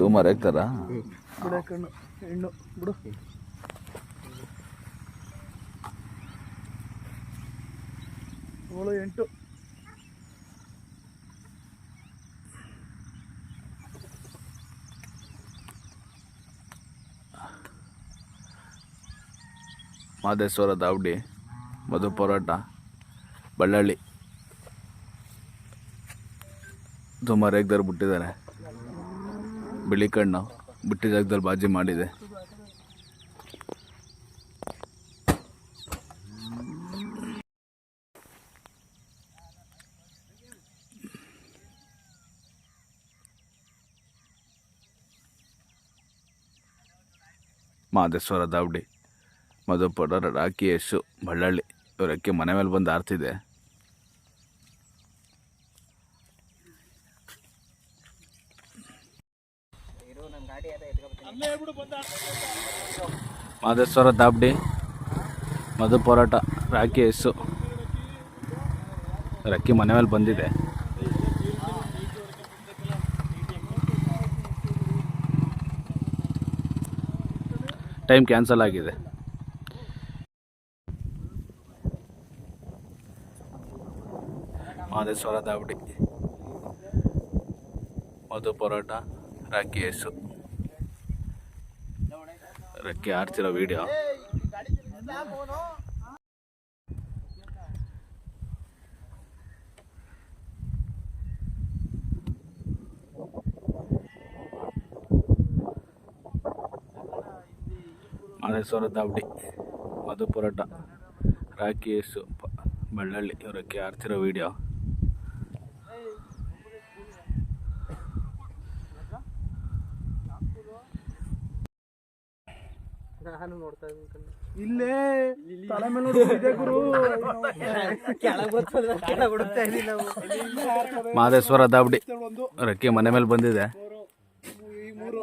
ಸುಮಾರು ಹಾಕ್ತಾರ ಬಿಡ ಕಣ್ಣು ಹೆಣ್ಣು. ಬಿಡು. ಏಳು ಎಂಟು. ಮಾದೇಶ್ವರ ದಾವಡಿ ಮಧು ಪರೋಟ ಬಳ್ಳಳ್ಳಿ. ತುಂಬ ರೇಗ್ದಾರು ಬಿಟ್ಟಿದ್ದಾರೆ. ಬಿಳಿ ಕಣ್ಣು ಬಿಟ್ಟಿ ಜಾಗದಲ್ಲಿ ಬಾಜಿ ಮಾಡಿದೆ. ಮಾದೇಶ್ವರ ದಾವಡಿ ಮಧುಪಡ ರಡಾಕಿ ಯಶು ಬಳ್ಳಳ್ಳಿ ಇವರಕ್ಕೆ ಮನೆ ಮೇಲೆ ಬಂದು ಆರ್ತಿದೆ. ಮಾದೇಶ್ವರ ದಾಬ್ಡಿ, ಮಧು ಪೋರಾಟ ರಾಕಿ ಹೆಸು. ರಕ್ಕಿ ಮನೆ ಮೇಲೆ ಬಂದಿದೆ. ಟೈಮ್ ಕ್ಯಾನ್ಸಲ್ ಆಗಿದೆ. ಮಾದೇಶ್ವರ ದಾವಡಿ ಮಧು ಪರೋಟ ರಾಕಿ ಯಶು ರಕ್ಕಿ ಆಡ್ತಿರೋ ವಿಡಿಯೋ ಮಾದೇಶ್ವರ ದಾವಡಿ ಮಧು ಪರೋಟ ರಾಕಿ ಯಶು ಪ- ಬಳ್ಳಳ್ಳಿ ಇವರಕ್ಕೆ ಆಡ್ತಿರೋ ವಿಡಿಯೋ ನಾನು ನೋಡ್ತಾ ಇದ್ದೀನಿ ಕಣ್ಣು. ಇಲ್ಲೇ ತಲೆ ಮೇಲೆ ನೋಡು ಇದೆ ಗುರು. ಕೆಳಗೆ ಬಿಡುತ್ತಾ ಇದೀವಿ ನಾವು ಮಾದೇಶ್ವರ ದಾಬ್ಡಿ ರಕ್ಕಿ ಮನೆ ಮೇಲೆ ಬಂದಿದೆ. ಈ ಮೂರು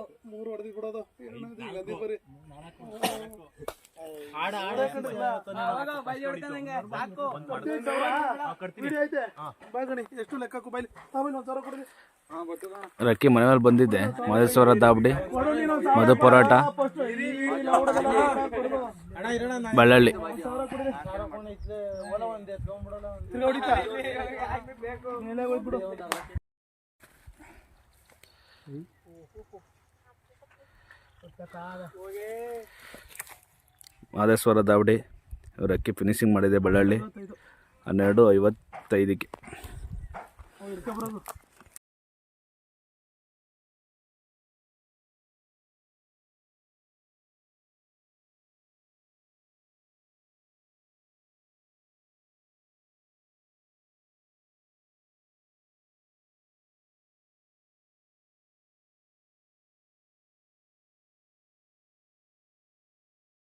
ಹೊಡೆದು ಬಿಡೋದು ಬರೀ ಎಷ್ಟು ಲೆಕ್ಕಕ್ಕೂ ಬೈಲಿ. ಆಮೇಲೆ ಒಂದು ಸಾವಿರ ಕೊಡ್ರಿ. ರಕ್ಕಿ ಮನೆ ಮೇಲೆ ಬಂದಿದ್ದೆ. ಮಹೇಶ್ವರ ದಾಬಡಿ ಮಧು ಪರೋಟ. ಬಳ್ಳಳ್ಳಿ ಮಾದೇಶ್ವರ ದಾವಡಿ ಅಕ್ಕಿ ಫಿನಿಶಿಂಗ್ ಮಾಡಿದೆ ಬಳ್ಳಳ್ಳಿ. ಹನ್ನೆರಡು ಐವತ್ತೈದಕ್ಕೆ.